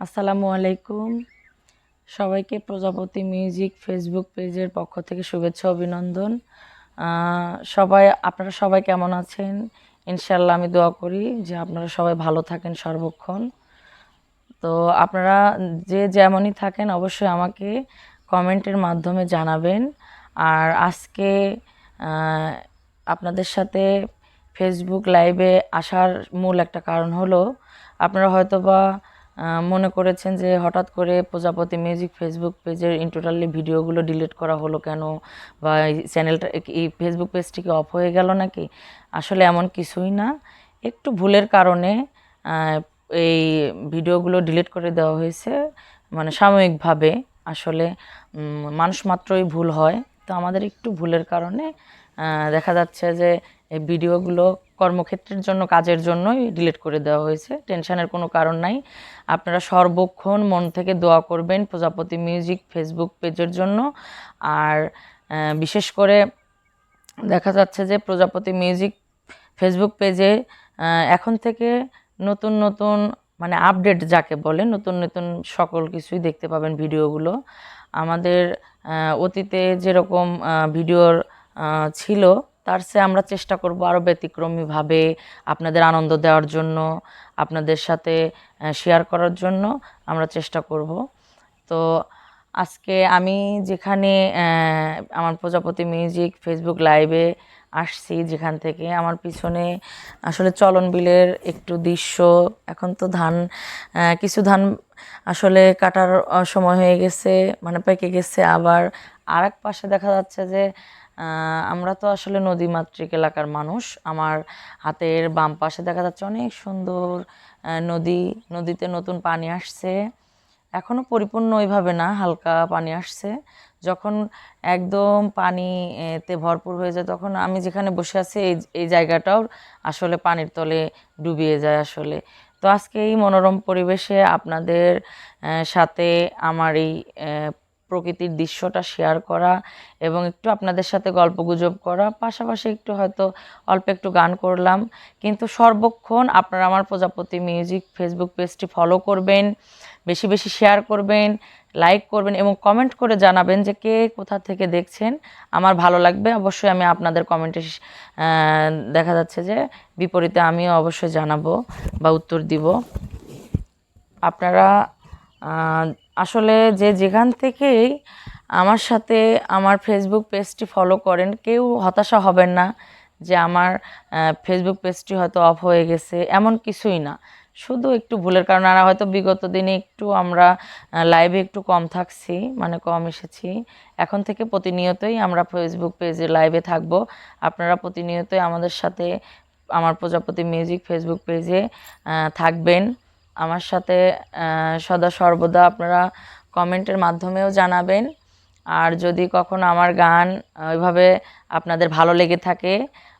আসসালামু আলাইকুম। সবাইকে প্রজাপতি মিউজিক ফেসবুক পেজের পক্ষ থেকে শুভেচ্ছা অভিনন্দন। সবাই আপনারা সবাই কেমন আছেন? ইনশাল্লাহ আমি দোয়া করি যে আপনারা সবাই ভালো থাকেন সর্বক্ষণ। তো আপনারা যে যেমনই থাকেন অবশ্যই আমাকে কমেন্টের মাধ্যমে জানাবেন। আর আজকে আপনাদের সাথে ফেসবুক লাইভে আসার মূল একটা কারণ হলো আপনারা হয়তোবা আহ, মনে করেছেন যে হঠাৎ করে প্রজাপতি মিউজিক ফেসবুক পেজের ইন্টোটালি ভিডিওগুলো ডিলিট করা হলো কেন? বা এই চ্যানেলটা এই ফেসবুক পেজটি কি অফ হয়ে গেল নাকি? আসলে এমন কিছুই না। একটু ভুলের কারণে এই ভিডিওগুলো ডিলিট করে দেওয়া হয়েছে মানে সাময়িকভাবে। আসলে মানুষ মাত্রই ভুল হয়। তো আমাদের একটু ভুলের কারণে দেখা যাচ্ছে যে এই ভিডিওগুলো কর্মক্ষেত্রের জন্য, কাজের জন্যই ডিলিট করে দেওয়া হয়েছে। টেনশনের কোনো কারণ নাই। আপনারা সর্বক্ষণ মন থেকে দোয়া করবেন প্রজাপতি মিউজিক ফেসবুক পেজের জন্য। আর বিশেষ করে দেখা যাচ্ছে যে প্রজাপতি মিউজিক ফেসবুক পেজে এখন থেকে নতুন নতুন মানে আপডেট যাকে বলে, নতুন নতুন সকল কিছুই দেখতে পাবেন ভিডিওগুলো। আমাদের অতীতে যেরকম ভিডিওর ছিল, তার সে আমরা চেষ্টা করব আরও ব্যতিক্রমীভাবে আপনাদের আনন্দ দেওয়ার জন্য, আপনাদের সাথে শেয়ার করার জন্য আমরা চেষ্টা করব। তো আজকে আমি যেখানে আমার প্রজাপতি মিউজিক ফেসবুক লাইভে আসছি যেখান থেকে আমার পিছনে আসলে চলন বিলের একটু দৃশ্য, এখন তো ধান কিছু ধান আসলে কাটার সময় হয়ে গেছে মানে পেকে গেছে, আবার আর এক পাশে দেখা যাচ্ছে যে আমরা তো আসলে নদীমাতৃক এলাকার মানুষ, আমার হাতের বাম পাশে দেখা যাচ্ছে অনেক সুন্দর নদী, নদীতে নতুন পানি আসছে। এখনও পরিপূর্ণ ওইভাবে না, হালকা পানি আসছে। যখন একদম পানিতে ভরপুর হয়ে যায়, তখন আমি যেখানে বসে আছি, এই এই জায়গাটাও আসলে পানির তলে ডুবিয়ে যায় আসলে। তো আজকে এই মনোরম পরিবেশে আপনাদের সাথে আমার এই প্রকৃতির দৃশ্যটা শেয়ার করা এবং একটু আপনাদের সাথে গল্পগুজব করা। পাশাপাশি একটু হয়তো অল্প একটু গান করলাম। কিন্তু সর্বক্ষণ আপনারা আমার প্রজাপতি মিউজিক ফেসবুক পেজটি ফলো করবেন, বেশি বেশি শেয়ার করবেন লাইক করবেন এবং কমেন্ট করে জানাবেন যে কে কোথা থেকে দেখছেন। আমার ভালো লাগবে। অবশ্যই আমি আপনাদের কমেন্টে দেখা যাচ্ছে যে বিপরীতে আমিও অবশ্যই জানাব বা উত্তর দিব। আপনারা আসলে যে যেখান থেকেই আমার সাথে আমার ফেসবুক পেজটি ফলো করেন, কেউ হতাশা হবেন না যে আমার ফেসবুক পেজটি হয়তো অফ হয়ে গেছে, এমন কিছুই না। শুধু একটু ভুলের কারণে, আর হয়তো বিগত দিনে একটু আমরা লাইভে একটু কম থাকছি মানে কম এসেছি। এখন থেকে প্রতিনিয়তই আমরা ফেসবুক পেজে লাইভে থাকব। আপনারা প্রতিনিয়তই আমাদের সাথে, আমার প্রজাপতি মিউজিক ফেসবুক পেজে থাকবেন। আমার সাথে সদা সর্বদা আপনারা কমেন্টের মাধ্যমেও জানাবেন। আর যদি কখনো আমার গান ওইভাবে আপনাদের ভালো লেগে থাকে,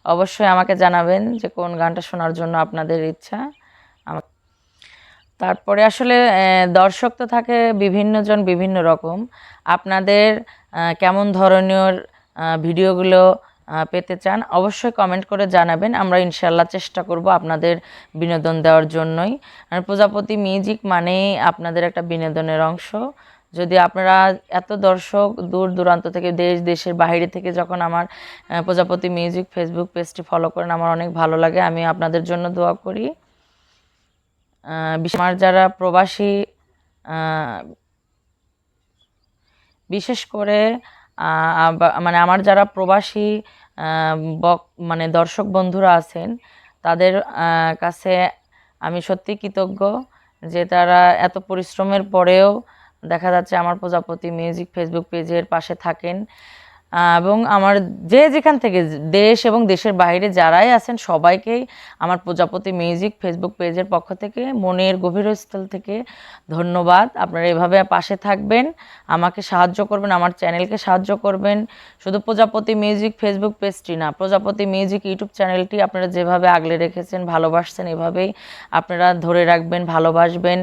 অবশ্যই আমাকে জানাবেন যে কোন গানটা শোনার জন্য আপনাদের ইচ্ছা। তারপরে আসলে দর্শক তো থাকে বিভিন্নজন বিভিন্ন রকম আপনাদের কেমন ধরনের ভিডিওগুলো পেতে চান, অবশ্যই কমেন্ট করে জানাবেন। আমরা ইনশাল্লাহ চেষ্টা করব আপনাদের বিনোদন দেওয়ার জন্যই। আর প্রজাপতি মিউজিক মানেই আপনাদের একটা বিনোদনের অংশ। যদি আপনারা এত দর্শক দূর দূরান্ত থেকে, দেশ, দেশের বাইরে থেকে যখন আমার প্রজাপতি মিউজিক ফেসবুক পেজটি ফলো করেন, আমার অনেক ভালো লাগে। আমি আপনাদের জন্য দোয়া করি। আমার যারা প্রবাসী বিশেষ করে মানে আমার যারা প্রবাসী বক- মানে দর্শক বন্ধুরা আছেন, তাদের কাছে আমি সত্যি কৃতজ্ঞ যে তারা এত পরিশ্রমের পরেও দেখা যাচ্ছে আমার প্রজাপতি মিউজিক ফেসবুক পেজের পাশে থাকেন। এবং আমার যে যেখান থেকে দেশ এবং দেশের বাইরে যারাই আছেন সবাইকেই আমার প্রজাপতি মিউজিক ফেসবুক পেজের পক্ষ থেকে মনের গভীরস্থল থেকে ধন্যবাদ। আপনারা এভাবে পাশে থাকবেন, আমাকে সাহায্য করবেন, আমার চ্যানেলকে সাহায্য করবেন। শুধু প্রজাপতি মিউজিক ফেসবুক পেজটি না, প্রজাপতি মিউজিক ইউটিউব চ্যানেলটি আপনারা যেভাবে আগলে রেখেছেন, ভালোবাসছেন, এভাবেই আপনারা ধরে রাখবেন, ভালোবাসবেন।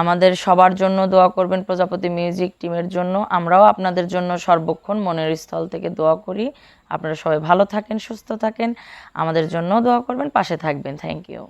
আমাদের সবার জন্য দোয়া করবেন প্রজাপতি মিউজিক টিমের জন্য। আমরাও আপনাদের জন্য সর্বক্ষণ মনের স্থল থেকে দোয়া করি। আপনারা সবাই ভালো থাকেন, সুস্থ থাকেন। আমাদের জন্য দোয়া করবেন, পাশে থাকবেন। Thank you